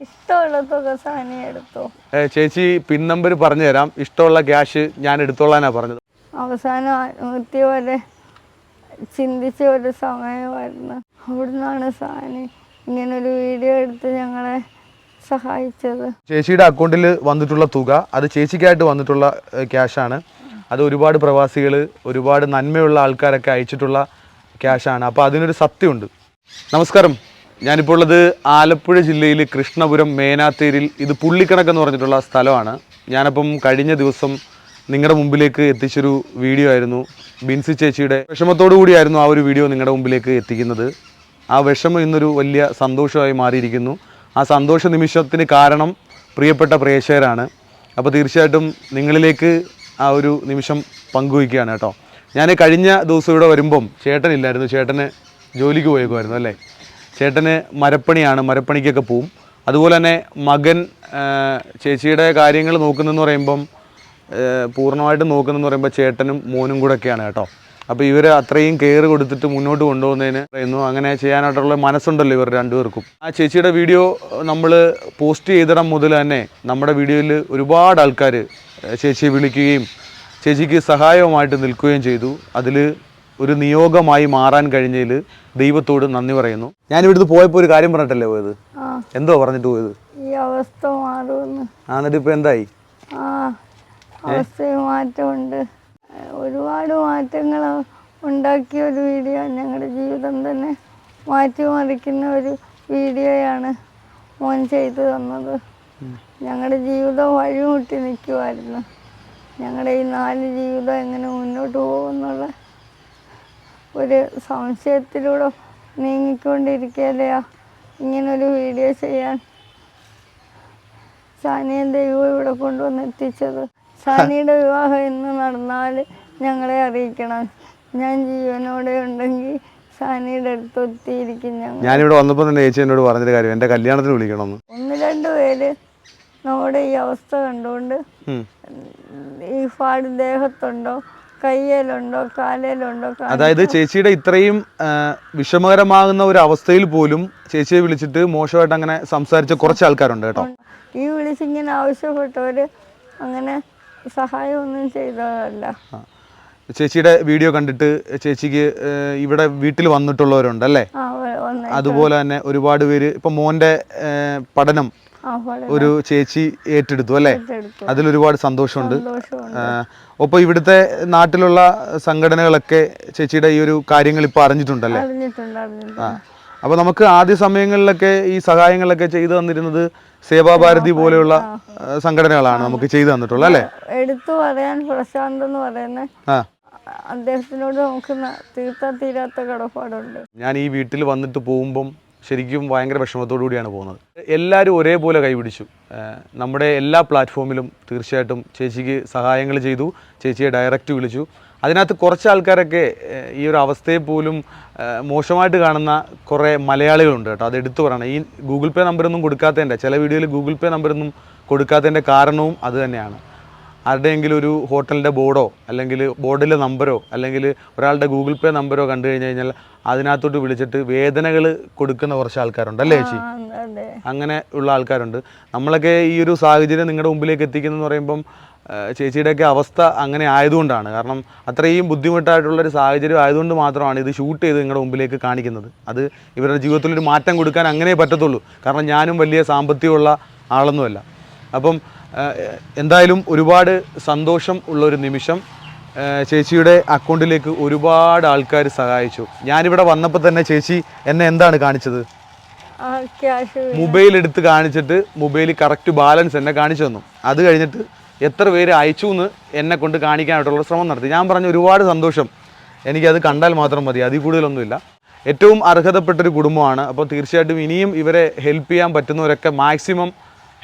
ഇഷ്ടമുള്ള തുക സാനി എടുത്തോ? ഏ, ചേച്ചി പിൻ നമ്പർ പറഞ്ഞു തരാം ഇഷ്ടമുള്ള ക്യാഷ് ഞാൻ എടുത്തോളാനാ പറഞ്ഞത്. അവസാനം ആത്മഹത്യ വരെ ചിന്തിച്ച ഒരു സമയമായിരുന്നു. അവിടുന്നാണ് സാനി ഇങ്ങനൊരു വീഡിയോ എടുത്ത് ഞങ്ങളെ സഹായിച്ചത്. ചേച്ചിയുടെ അക്കൗണ്ടിൽ വന്നിട്ടുള്ള തുക അത് ചേച്ചിക്കായിട്ട് വന്നിട്ടുള്ള ക്യാഷാണ് അത് ഒരുപാട് പ്രവാസികൾ ഒരുപാട് നന്മയുള്ള ആൾക്കാരൊക്കെ അയച്ചിട്ടുള്ള ക്യാഷാണ് അപ്പോൾ അതിനൊരു സത്യമുണ്ട്. നമസ്കാരം. ഞാനിപ്പോൾ ഉള്ളത് ആലപ്പുഴ ജില്ലയിൽ കൃഷ്ണപുരം മേനാത്തേരിൽ ഇത് പുള്ളിക്കണക്ക് എന്ന് പറഞ്ഞിട്ടുള്ള സ്ഥലമാണ്. ഞാനപ്പം കഴിഞ്ഞ ദിവസം നിങ്ങളുടെ മുമ്പിലേക്ക് എത്തിച്ചൊരു വീഡിയോ ആയിരുന്നു. ബിൻസി ചേച്ചിയുടെ വിഷമത്തോടു കൂടിയായിരുന്നു ആ ഒരു വീഡിയോ നിങ്ങളുടെ മുമ്പിലേക്ക് എത്തിക്കുന്നത്. ആ വിഷമം ഇന്നൊരു വലിയ സന്തോഷമായി മാറിയിരിക്കുന്നു. ആ സന്തോഷ നിമിഷത്തിന് കാരണം പ്രിയപ്പെട്ട പ്രേക്ഷകരാണ്. അപ്പോൾ തീർച്ചയായിട്ടും നിങ്ങളിലേക്ക് ആ ഒരു നിമിഷം പങ്കുവയ്ക്കുകയാണ് കേട്ടോ. ഞാൻ കഴിഞ്ഞ ദിവസം ഇവിടെ വരുമ്പം ചേട്ടനില്ലായിരുന്നു ചേട്ടന് ജോലിക്ക് പോയേക്കുമായിരുന്നു അല്ലേ? ചേട്ടന് മരപ്പണിയാണ് മരപ്പണിക്കൊക്കെ പോവും. അതുപോലെ തന്നെ മകൻ ചേച്ചിയുടെ കാര്യങ്ങൾ നോക്കുന്നതെന്ന് പറയുമ്പം പൂർണമായിട്ട് നോക്കുന്നെന്ന് പറയുമ്പോൾ ചേട്ടനും മോനും കൂടെ ഒക്കെയാണ് കേട്ടോ. അപ്പോൾ ഇവർ അത്രയും കെയർ കൊടുത്തിട്ട് മുന്നോട്ട് കൊണ്ടുപോകുന്നതിന് പറയുന്നു. അങ്ങനെ ചെയ്യാനായിട്ടുള്ള മനസ്സുണ്ടല്ലോ ഇവർ രണ്ടുപേർക്കും. ആ ചേച്ചിയുടെ വീഡിയോ നമ്മൾ പോസ്റ്റ് ചെയ്തിടം മുതൽ തന്നെ നമ്മുടെ വീഡിയോയിൽ ഒരുപാട് ആൾക്കാർ ചേച്ചിയെ വിളിക്കുകയും ചേച്ചിക്ക് സഹായവുമായിട്ട് നിൽക്കുകയും ചെയ്തു. അതിൽ ഒരു നിയോഗമായി മാറാൻ കഴിഞ്ഞതിൽ ദൈവത്തോട് നന്ദി പറയുന്നു. ഞാൻ ഇവിടുന്ന് പോയപ്പോൾ ഒരു കാര്യം പറഞ്ഞിട്ടല്ലേ പോയത്? എന്തോ പറഞ്ഞിട്ട് പോയത്? ഈ അവസ്ഥ മാറുമെന്ന്. ആ എന്നിട്ട് ഇപ്പോൾ എന്തായി അവസ്ഥയിൽ മാറ്റമുണ്ട്. ഒരുപാട് മാറ്റങ്ങൾ ഉണ്ടാക്കിയ ഒരു വീഡിയോ ഞങ്ങളുടെ ജീവിതം തന്നെ മാറ്റിമറിക്കുന്ന ഒരു വീഡിയോയാണ് മോൻ ചെയ്തു തന്നത്. ഞങ്ങളുടെ ജീവിതം വഴിമുട്ടി നിൽക്കുമായിരുന്നു ഞങ്ങളുടെ ഈ നാല് ജീവിതം എങ്ങനെ മുന്നോട്ട് പോകുമെന്നുള്ള ഒരു സംശയത്തിലൂടെ നീങ്ങിക്കൊണ്ടിരിക്കുകയല്ലയോ ഇങ്ങനൊരു വീഡിയോ ചെയ്യാൻ സാനിയെ ദൈവം ഇവിടെ കൊണ്ടുവന്ന് എത്തിച്ചത്. സാനിയുടെ വിവാഹം ഇന്ന് നടന്നാൽ ഞങ്ങളെ അറിയിക്കണം. ഞാൻ ജീവനോടെ ഉണ്ടെങ്കിൽ സാനിയുടെ അടുത്ത് എത്തിയിരിക്കും ഞങ്ങൾ. ഞാനിവിടെ വന്നപ്പോൾ തന്നെ ചേച്ചി എന്നോട് പറഞ്ഞൊരു കാര്യം എന്റെ കല്യാണത്തിന് വിളിക്കണം ഒന്ന് രണ്ട് പേര് നമ്മുടെ ഈ അവസ്ഥ കണ്ടുകൊണ്ട് ഈ പാട് ദേഹത്തുണ്ടോ? കയ്യിലുണ്ടോ കാലിലുണ്ടോ അതായത് ചേച്ചിയുടെ ഇത്രയും വിഷമകരമാകുന്ന ഒരു അവസ്ഥയിൽ പോലും ചേച്ചിയെ വിളിച്ചിട്ട് മോശമായിട്ട് അങ്ങനെ സംസാരിച്ച കുറച്ച് ആൾക്കാരുണ്ട് കേട്ടോ. ഈ വിളിച്ചിങ്ങനെ ആവശ്യപ്പെട്ടവര് അങ്ങനെ സഹായമൊന്നും ചെയ്തതല്ല. ചേച്ചിയുടെ വീഡിയോ കണ്ടിട്ട് ചേച്ചിക്ക് ഇവിടെ വീട്ടിൽ വന്നിട്ടുള്ളവരുണ്ട് അല്ലേ? അതുപോലെ തന്നെ ഒരുപാട് പേര് ഇപ്പൊ മോന്റെ പഠനം ഒരു ചേച്ചി ഏറ്റെടുത്തു അല്ലേ? അതിൽ അതിലൊരുപാട് സന്തോഷമുണ്ട്. ഒപ്പം ഇവിടുത്തെ നാട്ടിലുള്ള സംഘടനകളൊക്കെ ചേച്ചിയുടെ ഈ ഒരു കാര്യങ്ങൾ ഇപ്പൊ അറിഞ്ഞിട്ടുണ്ടല്ലേ? അറിഞ്ഞിട്ടുണ്ട് അറിഞ്ഞിട്ടുണ്ട്. അപ്പോൾ നമുക്ക് ആദ്യ സമയങ്ങളിലൊക്കെ ഈ സഹായങ്ങളൊക്കെ ചെയ്തു തന്നിരുന്നത് സേവാഭാരതി പോലെയുള്ള സംഘടനകളാണ് നമുക്ക് ചെയ്തു തന്നിട്ടുള്ളത് അല്ലേ? എടുത്തു പറയാൻ പ്രശാന്ത് എന്ന് പറയുന്ന അദ്ദേഹത്തിനോട് നമുക്ക് തീർത്ത തീരാത്ത കടപ്പാടുണ്ട്. ഞാൻ ഈ വീട്ടിൽ വന്നിട്ട് പോകുമ്പം ശരിക്കും ഭയങ്കര വിഷമത്തോടു കൂടിയാണ് പോകുന്നത്. എല്ലാവരും ഒരേപോലെ കൈപിടിച്ചു. നമ്മുടെ എല്ലാ പ്ലാറ്റ്ഫോമിലും തീർച്ചയായിട്ടും ചേച്ചിക്ക് സഹായങ്ങൾ ചെയ്തു. ചേച്ചിയെ ഡയറക്റ്റ് വിളിച്ചു. അതിനകത്ത് കുറച്ച് ആൾക്കാരൊക്കെ ഈ ഒരു അവസ്ഥയെ പോലും മോശമായിട്ട് കാണുന്ന കുറേ മലയാളികളുണ്ട് കേട്ടോ. അത് എടുത്തു പറയണം. ഈ ഗൂഗിൾ പേ നമ്പറൊന്നും കൊടുക്കാത്തതിന്റെ ചില വീഡിയോയിൽ ഗൂഗിൾ പേ നമ്പറൊന്നും കൊടുക്കാത്തതിന്റെ കാരണവും അത് തന്നെയാണ്. ആരുടെയെങ്കിലും ഒരു ഹോട്ടലിന്റെ ബോർഡോ അല്ലെങ്കിൽ ബോർഡിലെ നമ്പരോ അല്ലെങ്കിൽ ഒരാളുടെ ഗൂഗിൾ പേ നമ്പരോ കണ്ടു കഴിഞ്ഞു കഴിഞ്ഞാൽ അതിനകത്തോട്ട് വിളിച്ചിട്ട് വേദനകൾ കൊടുക്കുന്ന കുറച്ച് ആൾക്കാരുണ്ട് അല്ലേ ചേച്ചി? അങ്ങനെ ഉള്ള ആൾക്കാരുണ്ട്. നമ്മളൊക്കെ ഈ ഒരു സാഹചര്യം നിങ്ങളുടെ മുമ്പിലേക്ക് എത്തിക്കുന്നതെന്ന് പറയുമ്പം ചേച്ചിയുടെയൊക്കെ അവസ്ഥ അങ്ങനെ ആയതുകൊണ്ടാണ്. കാരണം അത്രയും ബുദ്ധിമുട്ടായിട്ടുള്ള ഒരു സാഹചര്യം ആയതുകൊണ്ട് മാത്രമാണ് ഇത് ഷൂട്ട് ചെയ്ത് നിങ്ങളുടെ മുമ്പിലേക്ക് കാണിക്കുന്നത്. അത് ഇവരുടെ ജീവിതത്തിൽ ഒരു മാറ്റം കൊടുക്കാൻ അങ്ങനെ പറ്റത്തുള്ളൂ. കാരണം ഞാനും വലിയ സാമ്പത്തികമുള്ള ആളൊന്നുമല്ല. അപ്പം എന്തായാലും ഒരുപാട് സന്തോഷം ഉള്ളൊരു നിമിഷം. ചേച്ചിയുടെ അക്കൗണ്ടിലേക്ക് ഒരുപാട് ആൾക്കാർ സഹായിച്ചു. ഞാനിവിടെ വന്നപ്പോൾ തന്നെ ചേച്ചി എന്നെ എന്താണ് കാണിച്ചത്? മൊബൈൽ എടുത്ത് കാണിച്ചിട്ട് മൊബൈൽ കറക്റ്റ് ബാലൻസ് എന്നെ കാണിച്ചു തന്നു. അത് കഴിഞ്ഞിട്ട് എത്ര പേര് അയച്ചു എന്ന് എന്നെ കൊണ്ട് കാണിക്കാനായിട്ടുള്ള ശ്രമം നടത്തി. ഞാൻ പറഞ്ഞ ഒരുപാട് സന്തോഷം. എനിക്കത് കണ്ടാൽ മാത്രം മതി. അതിൽ കൂടുതലൊന്നുമില്ല. ഏറ്റവും അർഹതപ്പെട്ടൊരു കുടുംബമാണ്. അപ്പോൾ തീർച്ചയായിട്ടും ഇനിയും ഇവരെ ഹെൽപ്പ് ചെയ്യാൻ പറ്റുന്നവരൊക്കെ മാക്സിമം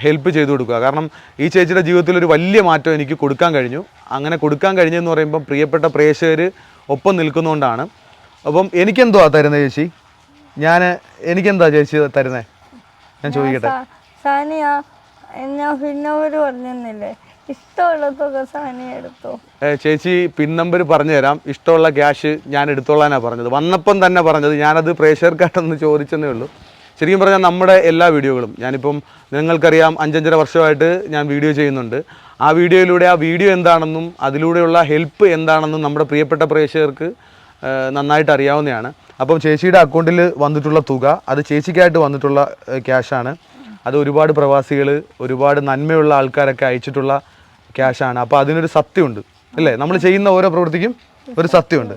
ഹെൽപ്പ് ചെയ്തു കൊടുക്കുക. കാരണം ഈ ചേച്ചിയുടെ ജീവിതത്തിൽ ഒരു വലിയ മാറ്റം എനിക്ക് കൊടുക്കാൻ കഴിഞ്ഞു. അങ്ങനെ കൊടുക്കാൻ കഴിഞ്ഞെന്ന് പറയുമ്പോൾ പ്രിയപ്പെട്ട പ്രേക്ഷകർ ഒപ്പം നിൽക്കുന്നതുകൊണ്ടാണ് അപ്പം എനിക്കെന്തുവാ തരുന്നത് ചേച്ചി? ഞാൻ എനിക്കെന്താ ചേച്ചി തരുന്നത് ഞാൻ ചോദിക്കട്ടെ. സാനിയ എന്നാ പിന്നവര് പറഞ്ഞില്ലേ ഇഷ്ടമുള്ള തുക സാനിയ എടുത്തോ? ചേച്ചി പിൻ നമ്പർ പറഞ്ഞു തരാം ഇഷ്ടമുള്ള ക്യാഷ് ഞാൻ എടുത്തോളാനാണ് പറഞ്ഞത്. വന്നപ്പം തന്നെ പറഞ്ഞത് ഞാനത് പ്രേക്ഷകർക്കായിട്ടൊന്ന് ചോദിച്ചെന്നേ ഉള്ളൂ. ശരിക്കും പറഞ്ഞാൽ നമ്മുടെ എല്ലാ വീഡിയോകളും ഞാനിപ്പം നിങ്ങൾക്കറിയാം അഞ്ചഞ്ചര വർഷമായിട്ട് ഞാൻ വീഡിയോ ചെയ്യുന്നുണ്ട്. ആ വീഡിയോയിലൂടെ ആ വീഡിയോ എന്താണെന്നും അതിലൂടെയുള്ള ഹെൽപ്പ് എന്താണെന്നും നമ്മുടെ പ്രിയപ്പെട്ട പ്രേക്ഷകർക്ക് നന്നായിട്ട് അറിയാവുന്നതാണ്. അപ്പം ചേച്ചിയുടെ അക്കൗണ്ടിൽ വന്നിട്ടുള്ള തുക അത് ചേച്ചിക്കായിട്ട് വന്നിട്ടുള്ള ക്യാഷാണ്. അത് ഒരുപാട് പ്രവാസികൾ ഒരുപാട് നന്മയുള്ള ആൾക്കാരൊക്കെ അയച്ചിട്ടുള്ള ക്യാഷാണ്. അപ്പോൾ അതിനൊരു സത്യമുണ്ട് അല്ലേ? നമ്മൾ ചെയ്യുന്ന ഓരോ പ്രവൃത്തിക്കും ഒരു സത്യമുണ്ട്.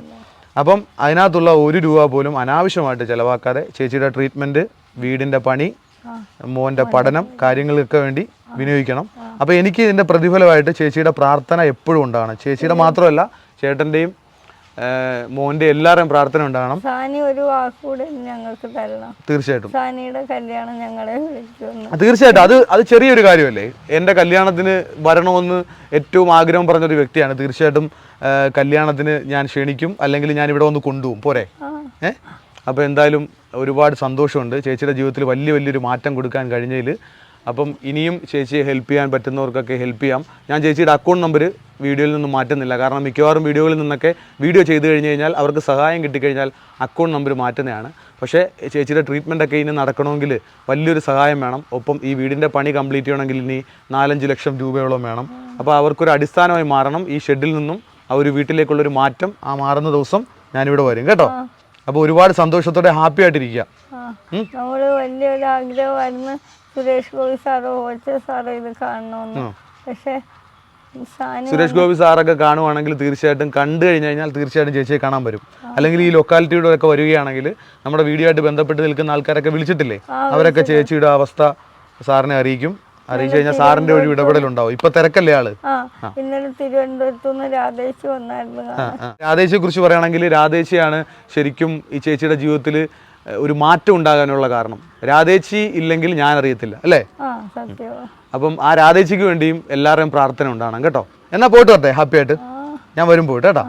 അപ്പം അതിനകത്തുള്ള ഒരു രൂപ പോലും അനാവശ്യമായിട്ട് ചിലവാക്കാതെ ചേച്ചിയുടെ ട്രീറ്റ്മെന്റ് വീടിന്റെ പണി മോന്റെ പഠനം കാര്യങ്ങൾക്കൊക്കെ വേണ്ടി വിനിയോഗിക്കണം. അപ്പോൾ എനിക്ക് ഇതിന്റെ പ്രതിഫലമായിട്ട് ചേച്ചിയുടെ പ്രാർത്ഥന എപ്പോഴും ഉണ്ടാകണം. ചേച്ചിയുടെ മാത്രമല്ല ചേട്ടന്റെയും മോന്റെ എല്ലാവരുടെയും പ്രാർത്ഥന ഉണ്ടാകണം. സാനി ഒരു വാക്കുകൂടെ ഞങ്ങൾക്ക് തരണം. തീർച്ചയായിട്ടും. സാനിയുടെ കല്യാണം ഞങ്ങളെ തീർച്ചയായിട്ടും. അത് അത് ചെറിയൊരു കാര്യമല്ലേ? എന്റെ കല്യാണത്തിന് വരണമെന്ന് ഏറ്റവും ആഗ്രഹം പറഞ്ഞ ഒരു വ്യക്തിയാണ്. തീർച്ചയായിട്ടും കല്യാണത്തിന് ഞാൻ ക്ഷണിക്കും. അല്ലെങ്കിൽ ഞാൻ ഇവിടെ വന്ന് കൊണ്ടുപോകും. പോരെ? ആ. ഏ? അപ്പോൾ എന്തായാലും ഒരുപാട് സന്തോഷമുണ്ട്. ചേച്ചിയുടെ ജീവിതത്തിൽ വലിയ വലിയൊരു മാറ്റം കൊടുക്കാൻ കഴിഞ്ഞതിൽ അപ്പം ഇനിയും ചേച്ചിയെ ഹെൽപ്പ് ചെയ്യാൻ പറ്റുന്നവർക്കൊക്കെ ഹെൽപ്പ് ചെയ്യാം. ഞാൻ ചേച്ചിയുടെ അക്കൗണ്ട് നമ്പർ വീഡിയോയിൽ നിന്നും മാറ്റുന്നില്ല. കാരണം മിക്കവാറും വീഡിയോകളിൽ നിന്നൊക്കെ വീഡിയോ ചെയ്ത് കഴിഞ്ഞ് കഴിഞ്ഞാൽ അവർക്ക് സഹായം കിട്ടിക്കഴിഞ്ഞാൽ അക്കൗണ്ട് നമ്പർ മാറ്റുന്നതാണ്. പക്ഷേ ചേച്ചിയുടെ ട്രീറ്റ്മെന്റ് ഒക്കെ ഇനി നടക്കണമെങ്കിൽ വലിയൊരു സഹായം വേണം. ഒപ്പം ഈ വീടിന്റെ പണി കംപ്ലീറ്റ് ചെയ്യണമെങ്കിൽ ഇനി നാലഞ്ച് ലക്ഷം രൂപയോളം വേണം. അപ്പോൾ അവർക്കൊരു അടിസ്ഥാനമായി മാറണം. ഈ ഷെഡിൽ നിന്നും ആ ഒരു വീട്ടിലേക്കുള്ളൊരു മാറ്റം ആ മാറുന്ന ദിവസം ഞാനിവിടെ വരും. കേട്ടോ? അപ്പോൾ ഒരുപാട് സന്തോഷത്തോടെ ഹാപ്പി ആയിട്ടിരിക്കുക നമ്മൾ വലിയൊരു ആഗ്രഹമായിരുന്നു സുരേഷ് ഗോപി സാറോ ഓച്ച സാറോ ഇത് കാണണമെന്ന് പക്ഷേ സുരേഷ് ഗോപി സാറൊക്കെ കാണുവാണെങ്കിൽ തീർച്ചയായിട്ടും കണ്ടു കഴിഞ്ഞു കഴിഞ്ഞാൽ തീർച്ചയായിട്ടും ചേച്ചിയെ കാണാൻ വരും. അല്ലെങ്കിൽ ഈ ലൊക്കാലിറ്റിയുടെ ഒക്കെ വരികയാണെങ്കിൽ നമ്മുടെ വീഡിയോ ആയിട്ട് ബന്ധപ്പെട്ട് നിൽക്കുന്ന ആൾക്കാരൊക്കെ വിളിച്ചിട്ടില്ലേ? അവരൊക്കെ ചേച്ചിയുടെ അവസ്ഥ സാറിനെ അറിയിക്കും. അറിയിച്ചു കഴിഞ്ഞാൽ സാറിന്റെ ഒരു ഇടപെടലുണ്ടാവും. ഇപ്പൊ തിരക്കല്ലേ ആൾ? ഇന്നലെ തിരുവനന്തപുരത്തു നിന്ന് രാധേശി വന്നായിരുന്നു രാധേശിയെ കുറിച്ച് പറയുകയാണെങ്കിൽ രാധേശിയാണ് ശരിക്കും ഈ ചേച്ചിയുടെ ജീവിതത്തിൽ ഒരു മാറ്റം ഉണ്ടാകാനുള്ള കാരണം. രാധേച്ചി ഇല്ലെങ്കിൽ ഞാൻ അറിയത്തില്ല അല്ലേ അപ്പം ആ രാധേച്ചിക്ക് വേണ്ടിയും എല്ലാവരുടെയും പ്രാർത്ഥന ഉണ്ടാകണം കേട്ടോ? എന്നാ പോയിട്ട് വരട്ടെ ഹാപ്പി ആയിട്ട് ഞാൻ വരും പോയിട്ട് കേട്ടോ?